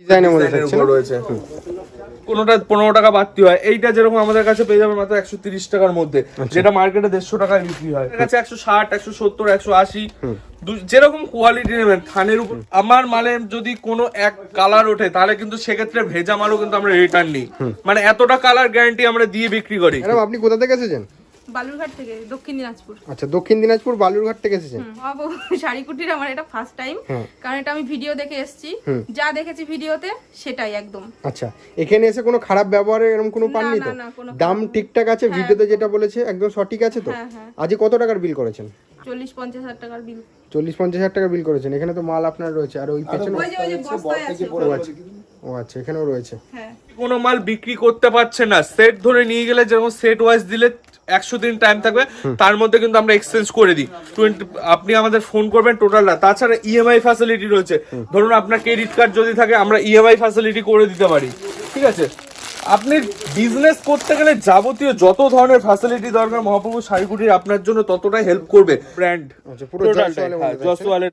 ডিজাইনের মধ্যে থাকছে রয়েছে কোনোটা পনেরো টাকা বাড়তি হয়। এইটা যেরকম আমাদের কাছে পেয়ে যাবে মাত্র একশো তিরিশ টাকার মধ্যে। আচ্ছা। যেটা মার্কেটে দেড়শো টাকায় বিক্রি হয়। কাছে একশো ষাট একশো সত্তর একশো আশি। যেরকম কোয়ালিটি নেবেন থানের উপর আমার মালে যদি কোনো এক কালার ওঠে তাহলে কিন্তু সেক্ষেত্রে ভেজা মালও কিন্তু আমরা রিটার্ন নিই। মানে এতটা কালার গ্যারান্টি আমরা দিয়ে বিক্রি করি। আপনি কোথা থেকে এসেছেন? বালুরঘাট থেকে দক্ষিণ দিনাজপুর। আচ্ছা দক্ষিণ দিনাজপুর বালুরঘাট থেকে এসেছেন? বাবু শাড়ি কুটির আমার এটা ফার্স্ট টাইম কারণ এটা আমি ভিডিও দেখে এসেছি। যা দেখেছি ভিডিওতে সেটাই একদম। আচ্ছা এখানে এসে কোনো খারাপ ব্যবহারের এরকম কোনো পাননি তো? দাম ঠিকঠাক আছে? ভিডিওতে যেটা বলেছে একদম সঠিক আছে তো? হ্যাঁ, হ্যাঁ। আজকে কত টাকার বিল করেছেন? চল্লিশ পঞ্চাশ হাজার টাকার বিল চল্লিশ পঞ্চাশ হাজার টাকা বিল করেছেন। এখানে তো মাল আপনার রয়েছে। আর ওই পেছনে ওই যে ওই যে বস্তায় আছে। ও আচ্ছা। এখানেও রয়েছে। হ্যাঁ। কোনো মাল বিক্রি করতে পারছে না। সেট ধরে নিয়ে গেলে যেমন সেট ওয়াইজ দিলে একশো দিন টাইম থাকবে। তার মধ্যে কিন্তু আমরা এক্সচেঞ্জ করে দিই। টোয়েন্টি আপনি আমাদের ফোন করবেন টোটালটা তাছাড়া ইএমআই ফ্যাসিলিটি রয়েছে। ধরুন আপনার ক্রেডিট কার্ড যদি থাকে আমরা ইএমআই ফ্যাসিলিটি করে দিতে পারি। ঠিক আছে? আপনি বিজনেস করতে গেলে যাবতীয় যত ধরনের ফ্যাসিলিটি দরকার মহাপ্রভু শাড়িকুটির আপনার জন্য ততটাই হেল্প করবে। ব্র্যান্ড আচ্ছা, পুরো। জসওয়ালের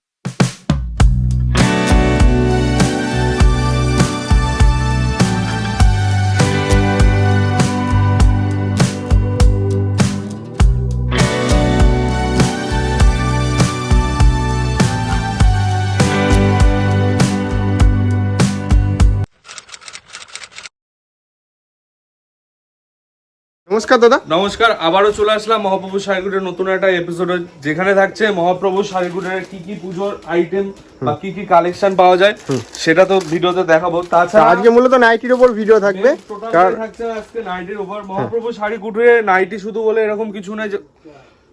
নমস্কার দাদা। নমস্কার আবারও চলে আসলাম মহাপ্রভু শাড়িগুটের নতুন একটা এপিসোডে যেখানে থাকছে মহাপ্রভু শাড়িগুটের কি কি পুজোর আইটেম বা কি কি কালেকশন পাওয়া যায় সেটা তো ভিডিওতে দেখাবো। তাছাড়া আজকে মূলত নাইটির উপর ভিডিও থাকবে। থাকছে আজকে নাইটির উপর। মহাপ্রভু শাড়ি কুটিরে নাইটি শুধু বলে এরকম কিছু নাই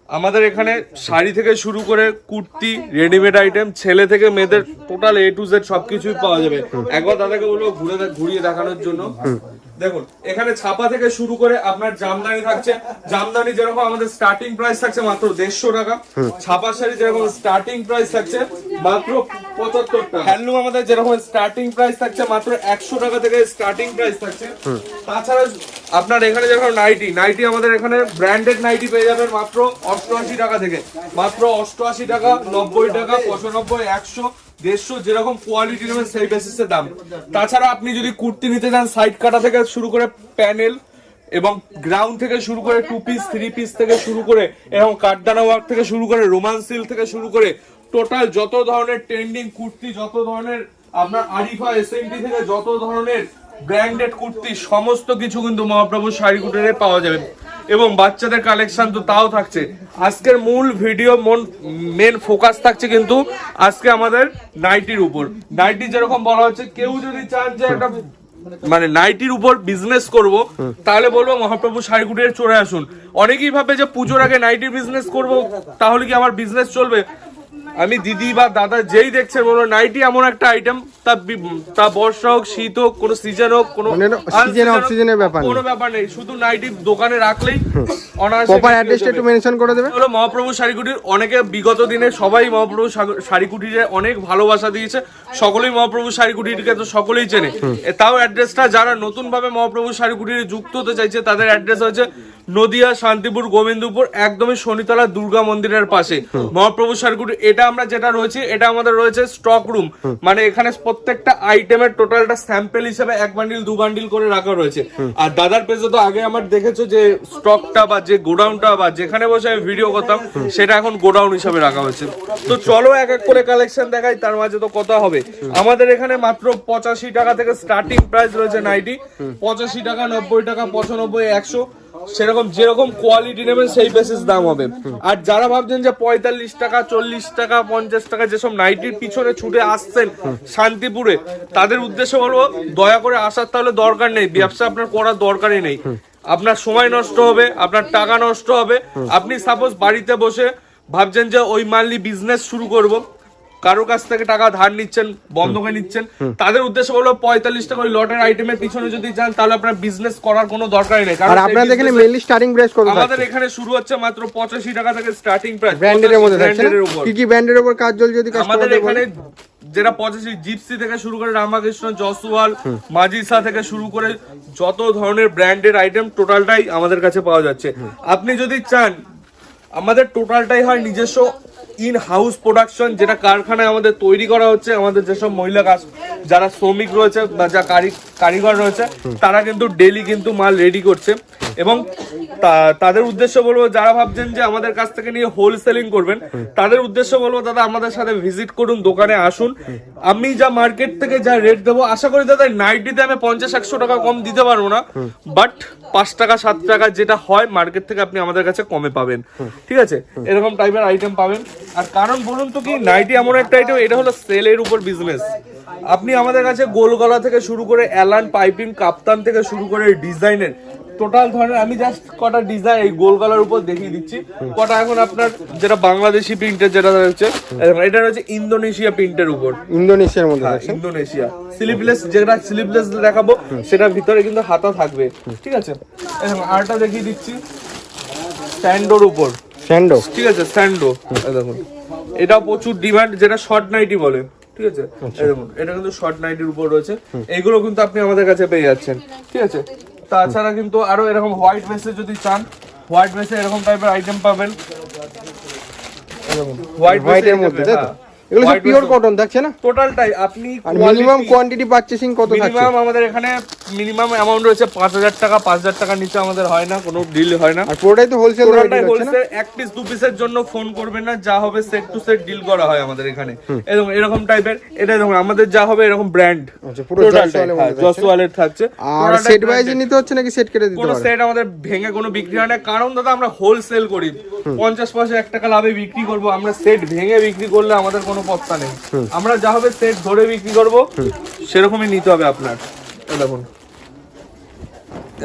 আমাদের এখানে শাড়ি থেকে শুরু করে কুর্তি রেডিমেড আইটেম ছেলে থেকে মেয়েদের টোটাল এ টু জেড সবকিছুই পাওয়া যাবে। একবার দাদাকে বলব ঘুরে ঘুরিয়ে দেখানোর জন্য। দেখুন এখানে ছাপা থেকে শুরু করে আপনার জামদানি থাকছে। জামদানি যেরকম আমাদের স্টার্টিং প্রাইস থাকছে মাত্র দেড়শো টাকা ছাপা শাড়ি যেরকম স্টার্টিং প্রাইস থাকছে মাত্র পঁচাত্তর টাকা। হ্যান্ডলুম আমাদের যেরকম স্টার্টিং প্রাইস থাকছে মাত্র একশো টাকা থেকে স্টার্টিং প্রাইস থাকছে। তাছাড়া আপনার এখানে যেরকম নাইটি নাইটি আমাদের এখানে ব্র্যান্ডেড নাইটি পেয়ে যাবেন মাত্র অষ্টআশি টাকা থেকে। মাত্র অষ্টআশি টাকা নব্বই টাকা পঁচানব্বই একশো দেড়শো যেরকম কোয়ালিটি নেবেন, সেই বেসিসে দাম। তাছাড়া আপনি যদি কুর্তি নিতে চান সাইড কাটা থেকে শুরু করে প্যানেল এবং গ্রাউন্ড থেকে শুরু করে টু পিস থ্রি পিস থেকে শুরু করে এবং কাঠদানা ওয়ার্ক থেকে শুরু করে রোমান সিল থেকে শুরু করে টোটাল যত ধরনের ট্রেন্ডিং কুর্তি, যত ধরনের আপনার আরিফা এসএমটি থেকে যত ধরনের ব্র্যান্ডেড কুর্তি, সমস্ত কিছু কিন্তু মহাপ্রভু শাড়ি কুটিরে পাওয়া যাবে। এবং বাচ্চাদের কালেকশন তো তাও থাকছে। আজকের মূল ভিডিও মন মেন ফোকাস থাকছে কিন্তু আজকে আমাদের নাইটির উপর। নাইটি যেরকম বলা হচ্ছে, কেউ যদি চান যে একটা মানে নাইটির উপর বিজনেস করব, তাহলে বলব মহাপ্রভু শাড়িকুটির চলে আসুন। অনেকেই ভাবে যে পুজোর আগে নাইটির বিজনেস করব, তাহলে কি আমার বিজনেস চলবে? আমি দিদি বা দাদা যেই দেখছেন, বলব নাইটি এমন একটা আইটেম তা তা বর্ষা হোক শীত হোক কোনো সিজন হোক কোনো মানে হোক, season এর ব্যাপার কোনো ব্যাপার নেই। শুধু নাইটি দোকানে রাখলেই অনায়াসে প্রপার অ্যাড্রেসটা একটু মেনশন করে দেবে। হলো মহাপ্রভু শাড়িকুটির অনেকে বিগত দিনে সবাই মহাপ্রভু শাড়ি- শাড়িকুটিরে অনেক ভালোবাসা দিয়েছে। সকলেই মহাপ্রভু শাড়িকুটিরকে তো সকলেই চেনে। তাও অ্যাড্রেসটা যারা নতুন ভাবে মহাপ্রভু শাড়িকুটিরে যুক্ত হতে চাইছে তাদের অ্যাড্রেস হচ্ছে নদিয়া শান্তিপুর গোবিন্দপুর একদমই শনিতলা দুর্গা মন্দিরের পাশে। মহাপ্রভু শাড়িকুটি এটা আমরা যেটা রয়েছে এটা আমাদের রয়েছে স্টক রুম মানে এখানে প্রত্যেকটা আইটেমের টোটালটা স্যাম্পেল হিসেবে এক বান্ডিল দু বান্ডিল করে রাখা রয়েছে। আর দাদার পেজে তো আগে আমার দেখেছ যে স্টকটা বা যে গোডাউনটা বা যেখানে বসে আমি ভিডিও করতাম সেটা এখন গোডাউন হিসেবে রাখা হয়েছে। তো চলো এক এক করে কালেকশন দেখাই তার মাঝে তো কথা হবে। আমাদের এখানে মাত্র পঁচাশি টাকা থেকে স্টার্টিং প্রাইস রয়েছে নাইটি পঁচাশি টাকা নব্বই টাকা পঁচানব্বই একশো। সেরকম যেরকম কোয়ালিটি নেবেন, সেই বেসিস দাম হবে। আর যারা ভাবছেন যে পঁয়তাল্লিশ টাকা, চল্লিশ টাকা, পঞ্চাশ টাকা যেসব নাইটির পিছনে ছুটে আসছেন শান্তিপুরে, তাদের উদ্দেশ্য বলব দয়া করে আসার তাহলে দরকার নেই। ব্যবসা আপনার করার দরকারই নেই। আপনার সময় নষ্ট হবে, আপনার টাকা নষ্ট হবে। আপনি সাপোজ বাড়িতে বসে ভাবছেন যে ওই মান্থলি বিজনেস শুরু করব। কারোর কাছ থেকে টাকা ধার নিচ্ছেন বন্ধকে নিচ্ছেন তাদের উদ্দেশ্য হলো পঁয়তাল্লিশ টাকা ওই লটের আইটেমের পিছনে যদি যান তাহলে আপনার বিজনেস করার কোনো দরকারই নেই। কারণ আপনাদের এখানে মেনলি স্টার্টিং প্রাইস কত আমাদের এখানে শুরু হচ্ছে মাত্র পঁচাশি টাকা থেকে স্টার্টিং প্রাইস ব্র্যান্ডের মধ্যে ব্র্যান্ডের উপর। কি কি ব্র্যান্ডের উপর কাজ চলছে যদি আমাদের এখানে যেটা পঁচাশি জিপসি থেকে শুরু করে রামাকৃষ্ণ জসওয়াল মাজিসা থেকে শুরু করে যত ধরনের ব্র্যান্ডের আইটেম টোটালটাই আমাদের কাছে পাওয়া যাচ্ছে। আপনি যদি চান আমাদের টোটালটাই হয় নিজস্ব ইন হাউস প্রোডাকশন যেটা কারখানায় আমাদের তৈরি করা হচ্ছে, আমাদের যেসব মহিলা কাজ যারা শ্রমিক রয়েছে বা যা কারি কারিগর রয়েছে, তারা কিন্তু ডেলি কিন্তু মাল রেডি করছে। এবং তাদের উদ্দেশ্য বলব, যারা ভাবছেন যে আমাদের কাছ থেকে নিয়ে হোলসেলিং করবেন, তাদের উদ্দেশ্য বলব, দাদা, আমাদের সাথে ভিজিট করুন, দোকানে আসুন। আমি যা মার্কেট থেকে যা রেট দেবো, আশা করি দাদা নাইটিতে আমি পঞ্চাশ, একশো টাকা কম দিতে পারব না বাট পাঁচ টাকা, সাত টাকা যেটা হয় মার্কেট থেকে আপনি আমাদের কাছে কমে পাবেন। ঠিক আছে? এরকম টাইপের আইটেম পাবেন। আর কারণ বলুন তো কি নাইটি এমন একটা আইটেম এটা হলো সেলের উপর বিজনেস আপনি আমাদের কাছে গোলগলা থেকে শুরু করে অ্যালান পাইপিং কাপ্তান থেকে শুরু করে ডিজাইনের টোটাল ধরনের আমি জাস্ট কটা ডিজাইন এই গোল গলার উপর দেখিয়ে দিচ্ছি। কটা এখন আপনার যেটা বাংলাদেশি প্রিন্টের যেটা রয়েছে এটা রয়েছে ইন্দোনেশিয়া প্রিন্টের উপর। ইন্দোনেশিয়ার মধ্যে হ্যাঁ, ইন্দোনেশিয়া। স্লিপলেস যেটা স্লিপলেস দেখাবো সেটার ভিতরে কিন্তু হাতা থাকবে। ঠিক আছে? আরটা দেখিয়ে দিচ্ছি। স্যান্ডোর উপর। স্যান্ডো। ঠিক আছে স্যান্ডো। দেখুন। এটা প্রচুর ডিমান্ড যেটা শর্ট নাইটি বলে। ঠিক আছে? এটা কিন্তু শর্ট নাইটির উপর রয়েছে। এগুলো কিন্তু আপনি আমাদের কাছে পেয়ে যাচ্ছেন। ঠিক আছে? তাছাড়া কিন্তু আরও এরকম হোয়াইট বেসে যদি চান হোয়াইট বেসে এরকম টাইপের আইটেম পাবেন। হোয়াইট হোয়াইটের মধ্যে তাই তো? এগুলো সব পিওর কটন না? টোটালটাই আপনি মিনিমাম কোয়ান্টিটি পারচেসিং কত থাকছে? মিনিমাম আমাদের এখানে মিনিমাম অ্যামাউন্ট রয়েছে পাঁচ হাজার টাকা পাঁচ হাজার টাকার নিচে আমাদের হয় না কোনো ডিল হয় না। আর পুরোটাই তো হোলসেল পুরোটাই রেট হচ্ছে না? হোলসেল এক পিস দু পিসের জন্য ফোন করবেন না যা হবে সেট টু সেট ডিল করা হয় আমাদের এখানে। এরকম এরকম টাইপের এটা দেখুন আমাদের যা হবে এরকম ব্র্যান্ড আচ্ছা, পুরো জসওয়ালের মধ্যে থাকছে। আর সেট। ওয়াইজ নিতে হচ্ছে নাকি সেট কেটে দিতে কোনো পারে? সেট আমাদের ভেঙে কোনো বিক্রি হয় না কারণ দাদা আমরা হোলসেল করি। পঞ্চাশ পয়সা এক টাকা লাভে বিক্রি করব আমরা সেট ভেঙে বিক্রি করলে আমাদের কোনো পত্তা নেই আমরা যা হবে সেট ধরে বিক্রি করব সেরকমই নিতে হবে আপনার। দেখুন।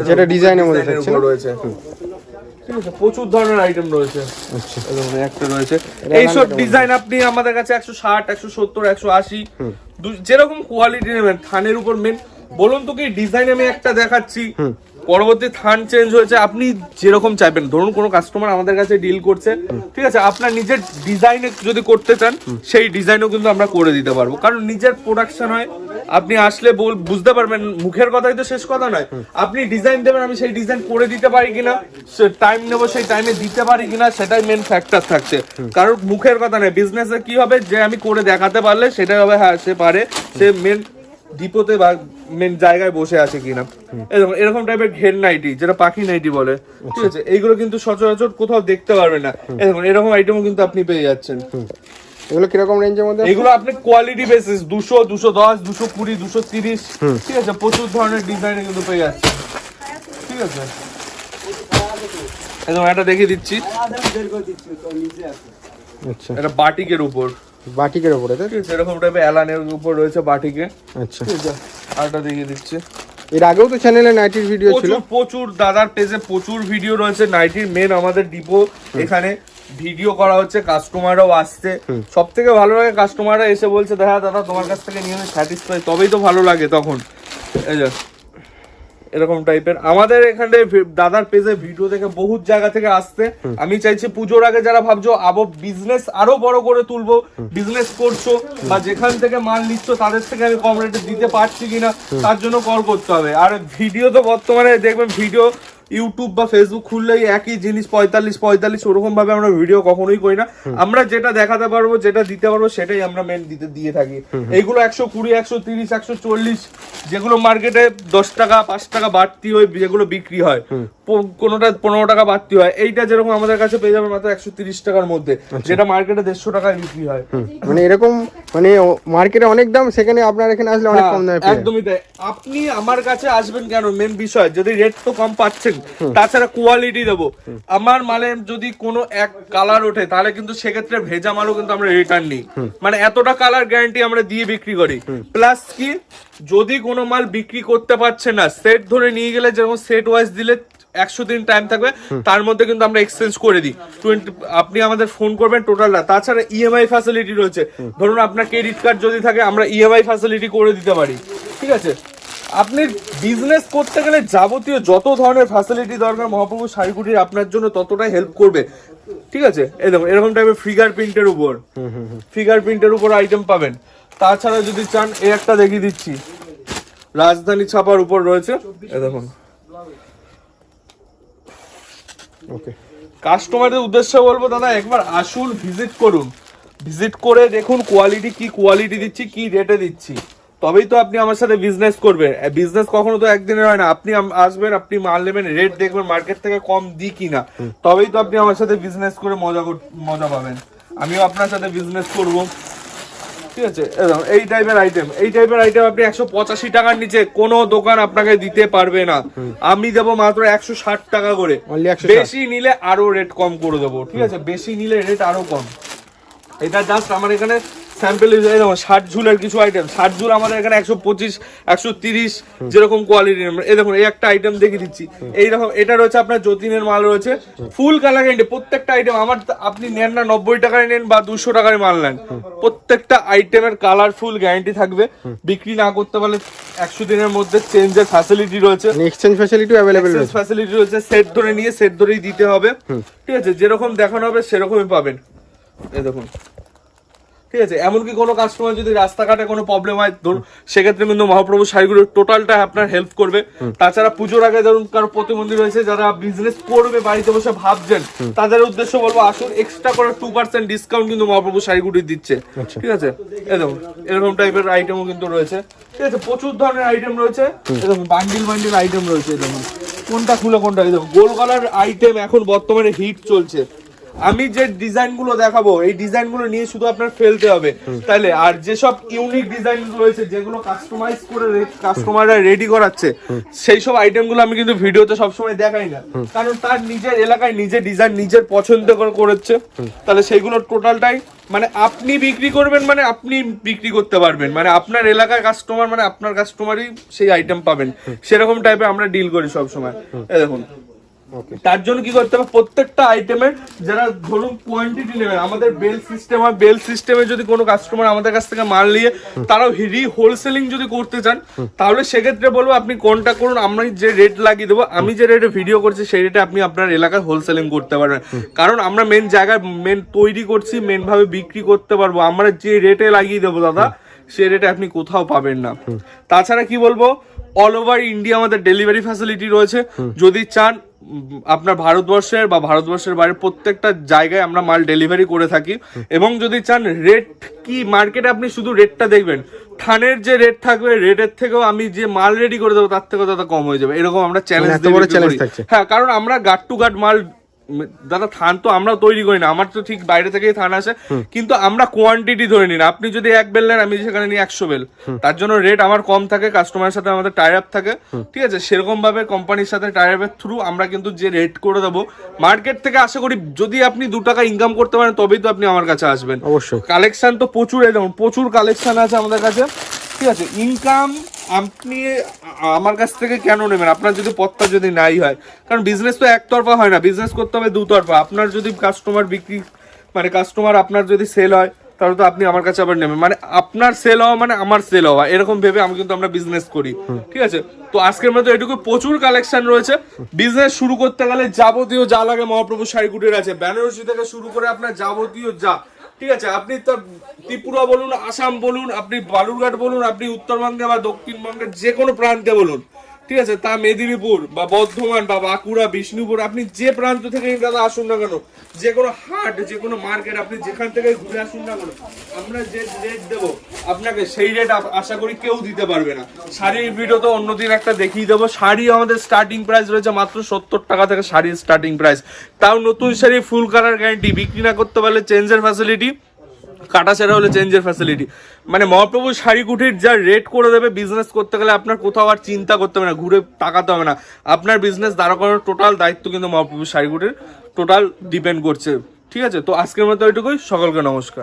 যেটা ডিজাইনের মধ্যে রয়েছে। ঠিক আছে প্রচুর ধরনের আইটেম রয়েছে। আচ্ছা। একটা রয়েছে। এইসব ডিজাইন আপনি আমাদের কাছে একশো ষাট একশো সত্তর একশো আশি যেরকম কোয়ালিটি নেবেন থানের উপর মেন বলুন তো কি ডিজাইন আমি একটা দেখাচ্ছি। পরবর্তী থান চেঞ্জ হয়েছে, আপনি যেরকম চাইবেন। ধরুন কোনো কাস্টমার আমাদের কাছে ডিল করছে, ঠিক আছে, আপনার নিজের ডিজাইনে যদি করতে চান, সেই ডিজাইনও কিন্তু আমরা করে দিতে পারব। কারণ নিজের প্রোডাকশন হয়, আপনি আসলে বল- বুঝতে পারবেন, মুখের কথাই তো শেষ কথা নয়। আপনি ডিজাইন দেবেন, আমি সেই ডিজাইন করে দিতে পারি কিনা টাইম নেব, সেই টাইমে দিতে পারি কিনা, সেটাই মেন ফ্যাক্টর থাকছে। কারণ মুখের কথা নয় বিজনেসে কি হবে, যে আমি করে দেখাতে পারলে, সেটাই হবে হ্যাঁ সে পারে, সে মেন ডিপোতে বা মেন জায়গায় বসে আছে কিনা। এরকম এরকম টাইপের ঘের নাইটি যেটা পাখি নাইটি বলে। ঠিক আছে? এইগুলো কিন্তু সচরাচর কোথাও দেখতে পারবেন না। এরকম এরকম আইটেমও কিন্তু আপনি পেয়ে যাচ্ছেন। এগুলো কীরকম রেঞ্জের মধ্যে এগুলো আপনি কোয়ালিটি বেসিস দুশো দুশো দশ দুশো কুড়ি দুশো তিরিশ। ঠিক আছে? প্রচুর ধরনের ডিজাইনে কিন্তু পেয়ে যাচ্ছে ঠিক আছে? একদম এটা দেখিয়ে দিচ্ছি। আচ্ছা। এটা বাটিকের উপর। বাটিকের উপরে তাই তো? এরকম টাইপের অ্যালানের উপর রয়েছে বাটিকে। আচ্ছা। ঠিক আছে আরটা দেখিয়ে দিচ্ছি। এর আগেও তো চ্যানেলে নাইটির ভিডিও ছিল। প্রচুর দাদার পেজে প্রচুর ভিডিও রয়েছে। নাইটির মেন আমাদের ডিপো এখানে ভিডিও করা হচ্ছে কাস্টমাররাও আসছে। সব থেকে ভালো লাগে কাস্টমাররা এসে বলছে দেখা দাদা তোমার কাছ থেকে নিয়ে আমি স্যাটিসফাই তবেই তো ভালো লাগে তখন। এই যে। এরকম টাইপের আমাদের এখানে দাদার পেজে ভিডিও দেখে বহুত জায়গা থেকে আসছে। আমি চাইছি পুজোর আগে যারা ভাবছ আবো বিজনেস আরও বড় করে তুলবো বিজনেস করছ বা যেখান থেকে মাল নিচ্ছ তাদের থেকে আমি কম রেটে দিতে পারছি কিনা তার জন্য কল করতে হবে। আর ভিডিও তো বর্তমানে দেখবেন ভিডিও ইউটিউব বা ফেসবুক খুললেই একই জিনিস পঁয়তাল্লিশ পঁয়তাল্লিশ ওরকম ভাবে আমরা ভিডিও কখনোই করি না। আমরা যেটা দেখাতে পারব যেটা দিতে পারব সেটাই আমরা মেন দিতে দিয়ে থাকি। এইগুলো একশো কুড়ি একশো তিরিশ একশো চল্লিশ যেগুলো মার্কেটে দশ টাকা পাঁচ টাকা বাড়তি হয় যেগুলো বিক্রি হয় কোনোটা পনেরো টাকা বাড়তি হয় এইটা যেরকম আমাদের কাছে পেয়ে যাবে মাত্র একশো তিরিশ টাকার মধ্যে যেটা মার্কেটে দেড়শো টাকায় বিক্রি হয়। মানে এরকম মানে মার্কেটে অনেক দাম সেখানে আপনার এখানে আসলে অনেক কম দামে হ্যাঁ, পেয়ে যাবেন। একদমই তাই। আপনি আমার কাছে আসবেন কেন? মেন বিষয় যদি রেট তো কম পাচ্ছেন তাছাড়া কোয়ালিটি দেবো। আমার মালে যদি কোনো এক কালার ওঠে তাহলে কিন্তু সেক্ষেত্রে ভেজা মালও কিন্তু আমরা রিটার্ন নিই। মানে এতটা কালার গ্যারান্টি আমরা দিয়ে বিক্রি করি। প্লাস কি? যদি কোনো মাল বিক্রি করতে পারছে না সেট ধরে নিয়ে গেলে যেমন সেট ওয়াইজ দিলে একশো দিন টাইম থাকবে তার মধ্যে কিন্তু আমরা এক্সচেঞ্জ করে দিই। টোয়েন্টি আপনি আমাদের ফোন করবেন টোটালটা তাছাড়া ইএমআই ফ্যাসিলিটি রয়েছে। ধরুন আপনার ক্রেডিট কার্ড যদি থাকে আমরা ইএমআই ফ্যাসিলিটি করে দিতে পারি। ঠিক আছে? আপনি বিজনেস করতে গেলে যাবতীয় যত ধরনের ফ্যাসিলিটি দরকার মহাপ্রভু শাড়িকুটির আপনার জন্য ততটাই হেল্প করবে। ঠিক আছে? দেখুন এরকম টাইপের ফিগার প্রিন্টের উপর। ফিগার প্রিন্টের উপর আইটেম পাবেন। তাছাড়া যদি চান এই একটা দেখিয়ে দিচ্ছি। রাজধানী ছাপার উপর রয়েছে। দেখুন। ওকে কাস্টমারদের উদ্দেশ্যে বলব দাদা একবার আসুন ভিজিট করুন। ভিজিট করে দেখুন কোয়ালিটি কি কোয়ালিটি দিচ্ছি কি রেটে দিচ্ছি। তবেই তো আপনি আমার সাথে বিজনেস করবেন। বিজনেস কখনো তো একদিনের হয় না। আপনি আসবেন আপনি মাল নেবেন রেট দেখবেন মার্কেট থেকে কম দিই কিনা তবেই তো আপনি আমার সাথে বিজনেস করে মজা মজা পাবেন। আমিও আপনার সাথে বিজনেস করব। ঠিক আছে এই টাইপের আইটেম এই টাইপের আইটেম আপনি একশো পঁচাশি টাকার নিচে কোনো দোকান আপনাকে দিতে পারবে না। আমি দেবো মাত্র একশো ষাট টাকা করে। Only 160 বেশি নিলে আরও রেট কম করে দেবো ঠিক আছে? বেশি নিলে রেট আরও কম। এটা জাস্ট আমার এখানে স্যাম্পল দেখো ষাট ঝুলের কিছু আইটেম ষাট ঝুল আমাদের এখানে একশো পঁচিশ একশো তিরিশ যেরকম কোয়ালিটির এই দেখুন এই একটা আইটেম দেখে দিচ্ছি। এইরকম এটা রয়েছে আপনার যতীনের মাল রয়েছে। ফুল কালার গ্যারেন্টি প্রত্যেকটা আইটেম আমার আপনি নেন না নব্বই টাকায় নেন বা দুশো টাকায় মাল নেন। প্রত্যেকটা আইটেমের কালারফুল গ্যারেন্টি থাকবে। বিক্রি না করতে পারলে একশো দিনের মধ্যে চেঞ্জের ফ্যাসিলিটি রয়েছে। এক্সচেঞ্জ ফ্যাসিলিটিও অ্যাভেলেবেল রয়েছে। ফ্যাসিলিটি রয়েছে সেট ধরে নিয়ে সেট ধরেই দিতে হবে। ঠিক আছে যেরকম দেখানো হবে সেরকমই পাবেন। এই দেখুন ঠিক আছে? এমনকি কোনো কাস্টমার যদি রাস্তাঘাটে কোনো প্রবলেম হয় ধরুন সেক্ষেত্রে কিন্তু মহাপ্রভু শাড়িগুলো টোটালটা আপনার হেল্প করবে। তাছাড়া পুজোর আগে ধরুন কারও প্রতিবন্ধী রয়েছে যারা বিজনেস করবে বাড়িতে বসে ভাবছেন তাদের উদ্দেশ্য বলব আসুন এক্সট্রা করে টু পার্সেন্ট ডিসকাউন্ট কিন্তু মহাপ্রভু শাড়িগুলি দিচ্ছে। আচ্ছা। ঠিক আছে? এরকম এরকম টাইপের আইটেমও কিন্তু রয়েছে। ঠিক আছে প্রচুর ধরনের আইটেম রয়েছে। এরকম বান্ডিল বান্ডিল আইটেম রয়েছে দেখুন। কোনটা খুলে কোনটা দেখুন গোল কালার আইটেম এখন বর্তমানে হিট চলছে। আমি যে ডিজাইনগুলো দেখাবো, এই ডিজাইনগুলো নিয়ে শুধু আপনার ফেলতে হবে। তাইলে, আর যেসব ইউনিক ডিজাইন রয়েছে, যেগুলো কাস্টমাইজ করে কাস্টমাররা রেডি করাচ্ছে, সেই সব আইটেমগুলো আমি কিন্তু ভিডিওতে সবসময় দেখাই না। কারণ তার নিজের এলাকায় নিজে ডিজাইন নিজের পছন্দ করে করেছে। তাহলে সেইগুলো টোটালটাই মানে আপনি বিক্রি করবেন মানে আপনি বিক্রি করতে পারবেন। মানে আপনার এলাকার কাস্টমার মানে আপনার কাস্টমারই সেই আইটেম পাবেন। সেরকম টাইপের আমরা ডিল করি সব সময় দেখুন তার জন্য কি করতে হবে? প্রত্যেকটা আইটেমের যারা ধরুন কোয়ান্টিটি নেবেন আমাদের বেল সিস্টেম হয় বেল সিস্টেমে যদি কোনো কাস্টমার আমাদের কাছ থেকে মাল নিয়ে তারাও রি হোলসেলিং যদি করতে চান তাহলে সেক্ষেত্রে বলব আপনি কোনটা করুন আমরা যে রেট লাগিয়ে দেবো আমি যে রেটে ভিডিও করছি সেই রেটে আপনি আপনার এলাকায় হোলসেলিং করতে পারবেন। কারণ আমরা মেন জায়গায় মেন তৈরি করছি মেন ভাবে বিক্রি করতে পারব। আমরা যে রেটে লাগিয়ে দেবো দাদা সে রেটে আপনি কোথাও পাবেন না। তাছাড়া কি বলব? অল ওভার ইন্ডিয়া আমাদের ডেলিভারি ফ্যাসিলিটি রয়েছে। যদি চান আপনার ভারতবর্ষের বা ভারতবর্ষের বাইরে প্রত্যেকটা জায়গায় আমরা মাল ডেলিভারি করে থাকি। এবং যদি চান রেট কি মার্কেটে আপনি শুধু রেটটা দেখবেন। থানের যে রেট থাকবে রেটের থেকেও আমি যে মাল রেডি করে দেবো তার থেকেও তাতে কম হয়ে যাবে। এরকম আমরা চ্যালেঞ্জ মানে হ্যাঁ কারণ আমরা গাট টু গাট মাল দাদা থান তো আমরা তৈরি করি না। আমার তো ঠিক বাইরে থেকেই থান আসে। কিন্তু আমরা কোয়ান্টিটি ধরে নিন। আপনি যদি এক বেল নেন আমি সেখানে নিই একশো বেল। তার জন্য রেট আমার কম থাকে কাস্টমারের সাথে আমাদের টাই আপ থাকে। ঠিক আছে? সেরকম ভাবে কোম্পানির সাথে টাই আপের থ্রু আমরা কিন্তু যে রেট করে দেবো মার্কেট থেকে আশা করি যদি আপনি দু টাকা ইনকাম করতে পারেন তবেই তো আপনি আমার কাছে আসবেন। অবশ্যই। কালেকশন তো প্রচুর একদম প্রচুর কালেকশন আছে আমাদের কাছে। ঠিক আছে? ইনকাম আপনি আমার কাছ থেকে কেন নেবেন? আপনার যদি পথটা যদি নাই হয়। কারণ বিজনেস তো একতরফা হয় না। বিজনেস করতে হবে দুতরফা। আপনার যদি কাস্টমার বিক্রি মানে কাস্টমার আপনার যদি সেল হয় তাহলে তো আপনি আমার কাছে আবার নেবেন। মানে আপনার সেল হওয়া মানে আমার সেল হওয়া। এরকম ভেবে আমি কিন্তু আমরা বিজনেস করি। ঠিক আছে? তো আজকের মতো এটুকু। প্রচুর কালেকশন রয়েছে। বিজনেস শুরু করতে গেলে যাবতীয় যা লাগে মহাপ্রভু শাড়ি শাড়িকুটির আছে। বেনারসি থেকে শুরু করে আপনার যাবতীয় যা। ঠিক আছে, আপনি তো ত্রিপুরা বলুন, আসাম বলুন, আপনি বালুরঘাট বলুন, আপনি উত্তরবঙ্গে বা দক্ষিণবঙ্গের যে কোনো প্রান্তে বলুন। ঠিক আছে, তা মেদিনীপুর বা বর্ধমান বা বাঁকুড়া, বিষ্ণুপুর, আপনি যে প্রান্ত থেকে দাদা আসুন না কেন, যে কোনো হাট, যে কোনো মার্কেট, আপনি যেখান থেকে ঘুরে আসুন না কেন, আমরা যে রেট দেবো, আপনাকে সেই রেট আশা করি কেউ দিতে পারবে না। শাড়ির ভিডিও তো অন্যদিন একটা দেখিয়ে দেবো। শাড়ি আমাদের স্টার্টিং প্রাইস রয়েছে মাত্র সত্তর টাকা থেকে শাড়ির স্টার্টিং প্রাইস তাও নতুন শাড়ি ফুল কালার গ্যারান্টি বিক্রি না করতে পারলে চেঞ্জের ফ্যাসিলিটি কাটা সেরা হলে চেঞ্জের ফ্যাসিলিটি মানে মহাপ্রভু শাড়ি কুঠির যা রেট করে দেবে বিজনেস করতে গেলে আপনার কোথাও আর চিন্তা করতে হবে না, ঘুরে তাকাতে হবে না। আপনার বিজনেস দাঁড়া করানোর টোটাল দায়িত্ব কিন্তু মহাপ্রভু শাড়ি কুঠির টোটাল ডিপেন্ড করছে। ঠিক আছে? তো আজকের মতো ওইটুকুই সকলকে নমস্কার।